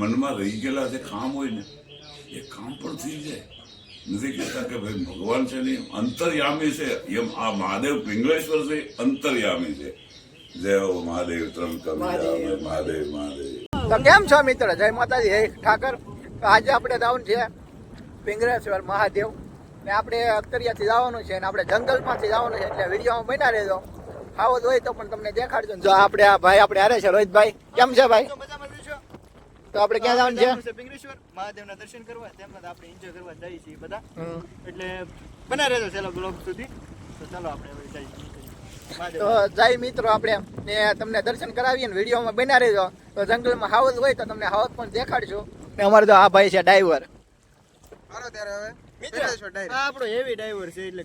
મનમાં રહી ગયેલા જે કામ હોય ને એ કામ પણ થઈ જાય. નથી કહેતા કે ભાઈ ભગવાન છે ને અંતર્યામી છે. એમ આ મહાદેવ પિંગળેશ્વર છે અંતર્યામી છે. જય હો મહાદેવ ત્રંબક મહાદેવ. મહાદેવ મહાદેવ. તો કેમ છો મિત્ર? જય માતાજી જય ઠાકર. આજે આપણે ડાઉન છે પિંગળેશ્વર મહાદેવ. ને આપણે અખતરિયાથી જવાનું છે અને આપણે જંગલમાંથી જવાનું છે એટલે વિડીયોમાં બના રહેજો. આવો જ હોય તો પણ તમને દેખાડજો જો આપણે આ ભાઈ આપણે હારે છે રોહિતભાઈ. કેમ છે ભાઈ? તો આપણે ક્યાં જવાનું છે? પિંગરેશ્વર મહાદેવના દર્શન કરવા તેમજ આપણે એન્જોય કરવા જઈએ છીએ બધા. એટલે બના રહેજો છેલ્લા બ્લોગ સુધી. તો ચાલો આપણે હવે જઈએ તો જય મિત્રો આપણે ને તમને દર્શન કરાવીએ ને વિડીયોમાં બના રહેજો. તો જંગલમાં હાવજ હોય તો તમને હાવજ પણ દેખાડશું. ને અમારે તો આ ભાઈ છે ડ્રાઈવર હાલો ત્યારે હવે આપણે આ આપણો હેવી ડ્રાઈવર છે એટલે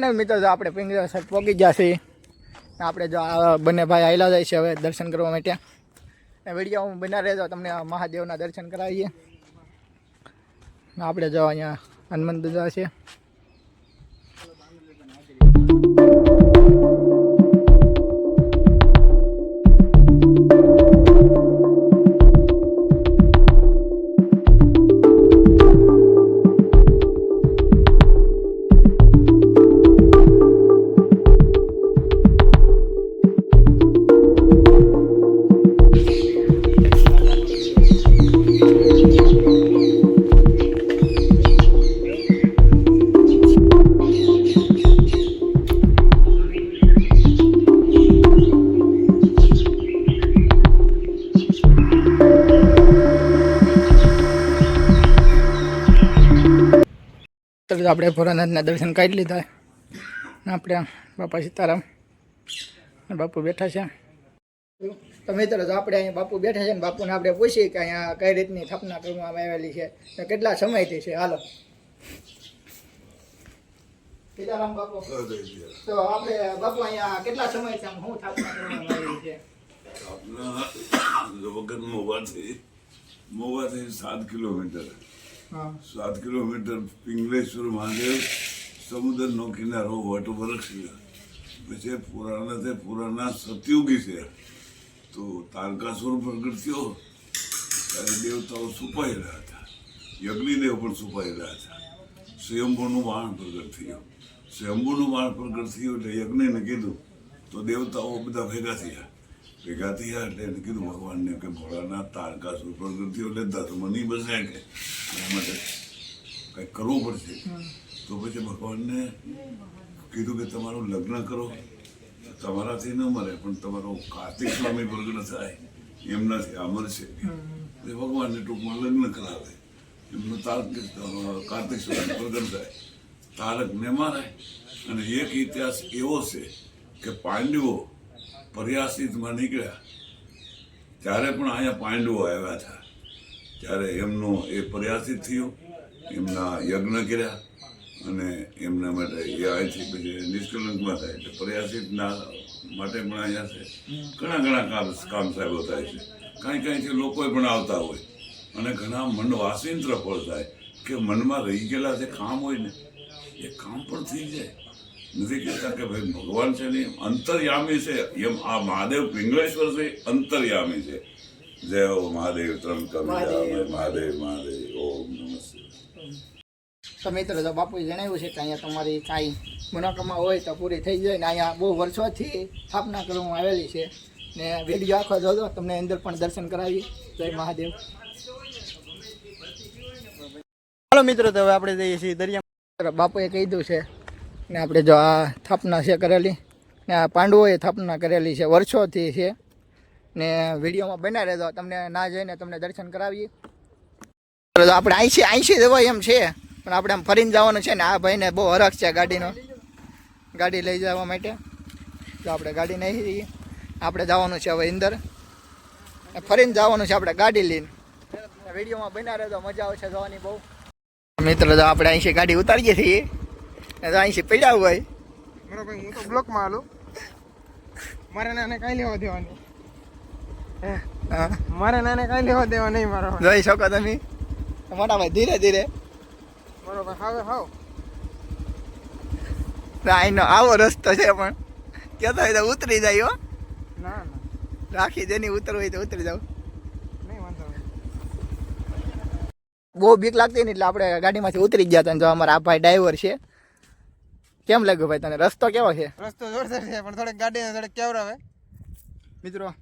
ફાઇનલ મિત્રો, જો આપણે પિંગળેશ્વર પહોંચી ગયા છીએ. આપણે જો બંને ભાઈ આવેલા જાય છે હવે દર્શન કરવા માટે. ને વીડિયો બના રહેજો, તમને મહાદેવના દર્શન કરાવીએ. આપણે જો અહીંયા હનુમંત દાદા છે. તો આપણે ભોળાનાથના દર્શન કરી લીધા. આપણે બાપા સીતારામ બાપુ બેઠા છે. તો મિત્રો જો આપણે અહીંયા બાપુ બેઠા છે ને બાપુને આપણે પૂછીએ કે અહીંયા કઈ રીતની સ્થાપના કરવામાં આવેલી છે તો કેટલા સમયથી છે? હાલો. સીતારામ બાપુ. તો આપણે બાપુ અહીંયા કેટલા સમયથી આમ શું સ્થાપના કરવામાં આવેલી છે? વગર મોવાથી મોવાથી સાત કિલોમીટર. સાત કિલોમીટર પિંગલેશ્વર મહાદેવ, સમુદ્રનો કિનારો વટ વૃક્ષ પછી પુરાણા તે પુરાણા સતયુગી છે. તો તારકાસુર પ્રગટ થયો. ત્યારે દેવતાઓ છુપાયેલા હતા. યજ્ઞિદેવ પણ છુપાયેલા હતા. સ્વયંભૂનું વાણ પ્રગટ થયું. સ્વયંભૂનું વાણ પ્રગટ થયું એટલે યજ્ઞને કીધું. તો દેવતાઓ બધા ભેગા થયા. ભેગા થયા એટલે એને કીધું ભગવાનને કે ભોળાનાથ તારકાસુર પ્રગટ થયો એટલે ધર્મની બસે કે માટે કંઈક કરવું પડશે. તો પછી ભગવાનને કીધું કે તમારું લગ્ન કરો. તમારાથી ન મરે, પણ તમારો કાર્તિક સ્વામી ભગ્ન થાય. એમનાથી અમર છે એ ભગવાનને ટૂંકમાં લગ્ન કરાવે. એમનું તારક કાર્તિક સ્વામી પ્રગટ થાય. તારકને મારે. અને એક ઇતિહાસ એવો છે કે પાંડવો પર્યાસિતમાં નીકળ્યા. ત્યારે પણ અહીંયા પાંડવો આવ્યા હતા. ત્યારે એમનો એ પ્રયાસિત થયું, એમના યજ્ઞ કર્યા અને એમના માટે એ અહીંથી પછી નિષ્કલંકમાં થાય એટલે પર્યાસિતના માટે પણ અહીંયા છે. ઘણા ઘણા કામ કામ સાહેબો થાય છે. કાંઈ કાંઈથી લોકો પણ આવતા હોય. અને ઘણા મન વાસિંત્ર ફળ થાય કે મનમાં રહી ગયેલા જે કામ હોય ને. એ કામ પણ થઈ જાય. નથી કહેતા કે ભાઈ ભગવાન છે ને અંતર્યામી છે. એમ આ મહાદેવ પિંગળેશ્વર છે અંતર્યામી છે. જય ઓ મહાદેવ ત્રંબક મહાદેવ. મહાદેવ મહાદેવ ઓમ નમસ્તે શિવાય. તો મિત્રો તો બાપુએ જણાવ્યું છે કે અહીંયા તમારી કાંઈ મનોકામના હોય તો પૂરી થઈ જાય ને અહીંયા બહુ વર્ષોથી સ્થાપના કરવામાં આવેલી છે. ને વીડિયો આખો જોજો તમને અંદર પણ દર્શન કરાવી જય મહાદેવ. હાલો મિત્રો તો હવે આપણે જઈએ છીએ દરિયા બાપુએ કહી દઉં છે ને આપણે જો આ સ્થાપના છે કરેલી. ને આ પાંડવોએ સ્થાપના કરેલી છે, વર્ષોથી છે. ને વિડીયોમાં બના રહેજો, તમને ના જઈને તમને દર્શન કરાવીએ. આપણે આઈસી આઈસી જવાય એમ છે, પણ આપણે આમ ફરીને જવાનું છે ને આ ભાઈને બહુ હરખ છે ગાડીનો. ગાડી લઈ જવા માટે. તો આપણે ગાડી નહીં જઈએ આપણે જવાનું છે હવે અંદર ફરીને જવાનું છે આપણે ગાડી લઈને. વિડીયોમાં બના રહેજો, મજા આવશે જવાની બહુ. મિત્રો, તો આપણે અહીંથી ગાડી ઉતારીએ છીએ. ને છે પડ્યા હોય. મારો ભાઈ હું તો બ્લોકમાં હાલું. મારે નાને કાંઈ લેવા દેવાની. મારે નાને કાંઈ લેવા દેવા નહીં મારો. જોઈ શકો તમે? મોટા ભાઈ ધીરે ધીરે. મારો ભાઈ હાવે. હાવ અહીંનો આવો રસ્તો છે પણ. કહેતો હોય તો ઉતરી જાય હો. ના ના. રાખી જેની ઉતરવું હોય તો ઉતરી જાવ બહુ બીક લાગતી ને એટલે આપણે ગાડીમાંથી ઉતરી ગયા હતા જો અમારા આ ભાઈ ડ્રાઈવર છે. કેમ લાગ્યું ભાઈ તને? રસ્તો કેવો છે? રસ્તો જોરદાર છે પણ થોડીક ગાડીને થોડીક કેવરાવે. મિત્રો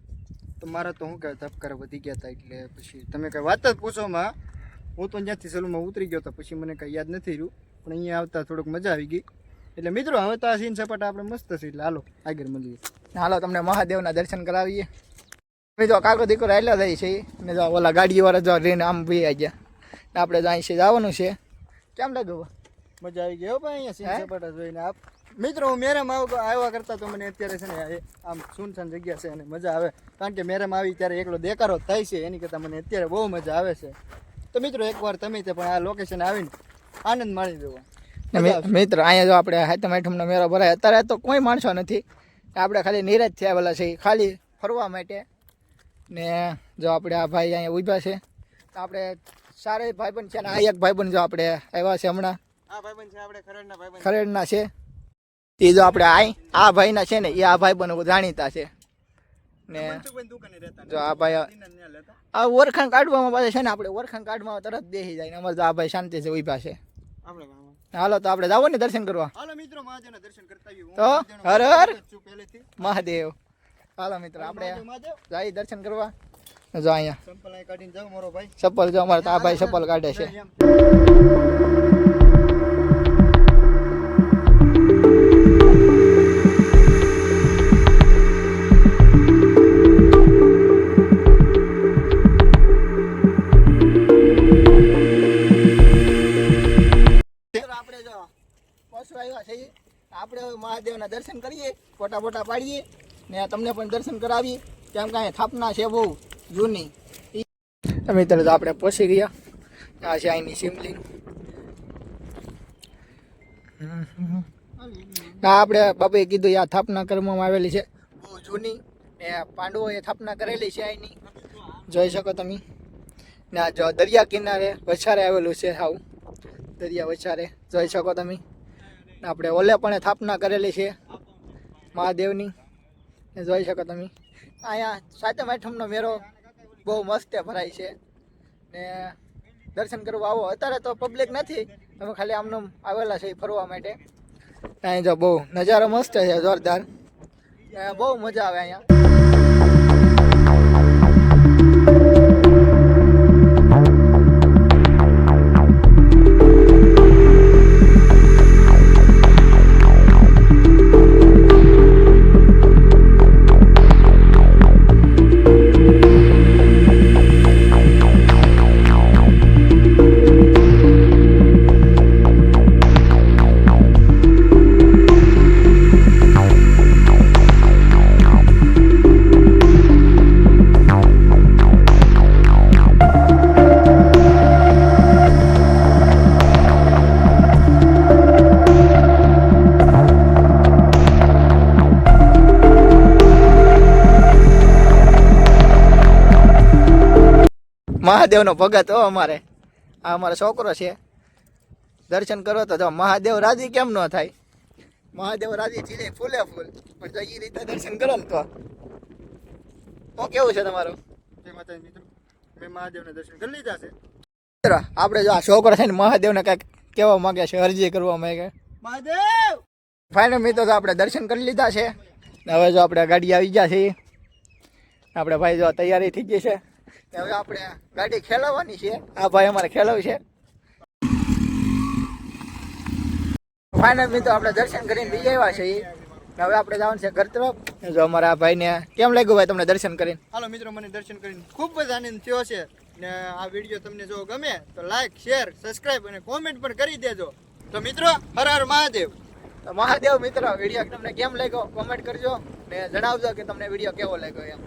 તો મારા તો શું કે ધબકાર વધી ગયા હતા એટલે પછી તમે કઈ વાત જ પૂછો માં. હું તો જ્યાંથી સલૂનમાં ઉતરી ગયો તો પછી મને કઈ યાદ નથી રહ્યું પણ અહીંયા આવતા થોડુંક મજા આવી ગઈ. એટલે મિત્રો હવે તો આ સીન સપાટા આપણે મસ્ત છે એટલે હાલો આગળ મળીએ. હાલો તમને મહાદેવના દર્શન કરાવીએ. મિત્રો જો કાકો દીકરો આવેલા થાય છે ને જો ઓલા ગાડીવાળા જો રેન આમ ભાઈ ગયા. આપણે જો અહીંથી જવાનું છે. કેમ લાગ્યું? મજા આવી ગઈ હો ભાઈ અહીંયા સીન? સપાટા જોઈને આપ. મિત્રો હું મેરેમ આવ આવ્યા કરતા તો મને અત્યારે છે ને આમ સુનસાન જગ્યા છે અને મજા આવે. કારણ કે મેરેમાં આવી ત્યારે એકલો દેકારો થાય છે એની કરતાં મને અત્યારે બહુ મજા આવે છે. તો મિત્રો એકવાર તમે તે પણ આ લોકેશન આવીને આનંદ માણી દેવો મિત્ર અહીંયા જો આપણે હાથમ આઠમનો મેળો ભરાય અત્યારે તો કોઈ માણસો નથી. આપણે ખાલી નિરાજ થયા છે ખાલી ફરવા માટે. ને જો આપણે આ ભાઈ અહીંયા ઊભા છે. તો આપણે ભાઈ ભાઈબંધ છે ને આ એક ભાઈબંધ જો આપણે આવ્યા છે હમણાં. ખરડના છે. એ જો આપણે આ આ ભાઈના છે ને એ આ ભાઈ બનો જાણીતા છે. ને જો આ ભાઈ આ ઓરખાણ કાઢવામાં પાછા છે ને આપણે ઓરખાણ કાઢવામાં તરત દેહી જાય ને અમારે તો આ ભાઈ શાંતિ છે ઊભા છે. હાલો તો આપણે જાવો ને દર્શન કરવા. હાલો મિત્રો મહાદેવના દર્શન કરતા આવીએ. તો હર હર. મહાદેવ. હાલો મિત્ર આપણે. જાય દર્શન કરવા. જો અહીંયા. ચપ્પલ કાઢીને જાવ મારો ભાઈ. ચપ્પલ જો અમારે તો આ ભાઈ ચપ્પલ કાઢે છે. પશુ આવ્યા છે. આપણે મહાદેવના દર્શન કરીએ, ફોટા ફોટા પાડીએ ને તમને પણ દર્શન કરાવીએ. કેમ કાંઈ થાપના છે બહુ જૂની. મિત્ર, તો આપણે પહોંચી ગયા. આ છે અહીંની ના આપણે બાપુએ કીધું આ સ્થાપના કરવામાં આવેલી છે. બહુ જૂની. ને પાંડવોએ સ્થાપના કરેલી છે અહીંની. જોઈ શકો તમે. ને આ જો દરિયા કિનારે વછારે આવેલું છે આવું. દરિયા વછારે. જોઈ શકો તમે. આપણે ઓલે પણ સ્થાપના કરેલી છે. મહાદેવની. જોઈ શકો તમે. અહીંયા સાતમ આઠમનો મેળો બહુ મસ્ત ભરાય છે. ને દર્શન કરવા આવો. અત્યારે તો પબ્લિક નથી. અમે ખાલી આમનું આવેલા છે ફરવા માટે. અહીં જો બહુ નજારો મસ્ત છે, જોરદાર. બહુ મજા આવે અહીંયા. મહાદેવનો ભગત હો અમારે. આ અમારો છોકરો છે. દર્શન કરો તો જો મહાદેવ રાજી કેમ ન થાય? મહાદેવ રાજી જીલે ફૂલે ફૂલ. પણ જો એ રીતે દર્શન કરો ને તો. કેવું છે તમારું? જય માતાજી મિત્રો. મેં મહાદેવના દર્શન કરી લીધા છે. મિત્ર આપણે જો આ છોકરો છે ને મહાદેવને કાંઈક કેવા માંગે છે અરજી કરવા માંગે. મહાદેવ! ફાઇનલ મિત્રો તો આપણે દર્શન કરી લીધા છે. ને હવે જો આપણે ગાડી આવી ગયા છીએ. આપણે ભાઈ જો તૈયારી થઈ ગઈ છે. હવે આપણે ગાડી ખેલાવવાની છે. આ ભાઈ અમારે ખેલાવ છે. ફાઇનલ મિત્રો આપણે દર્શન કરીને બીજા આવ્યા છે હવે આપણે જવાનું છે ઘર તરફ જો અમારા ભાઈને કેમ લાગ્યું ભાઈ તમને દર્શન કરીને? હાલો મિત્રો મને દર્શન કરીને ખૂબ જ આનંદ થયો છે. ને આ વીડિયો તમને જો ગમે તો લાઈક શેર સબસ્ક્રાઇબ અને કોમેન્ટ પણ કરી દેજો. તો મિત્રો હર હર મહાદેવ. તો મહાદેવ મિત્રો વીડિયો તમને કેમ લાગ્યો? કોમેન્ટ કરજો ને જણાવજો કે તમને વીડિયો કેવો લાગ્યો એમ.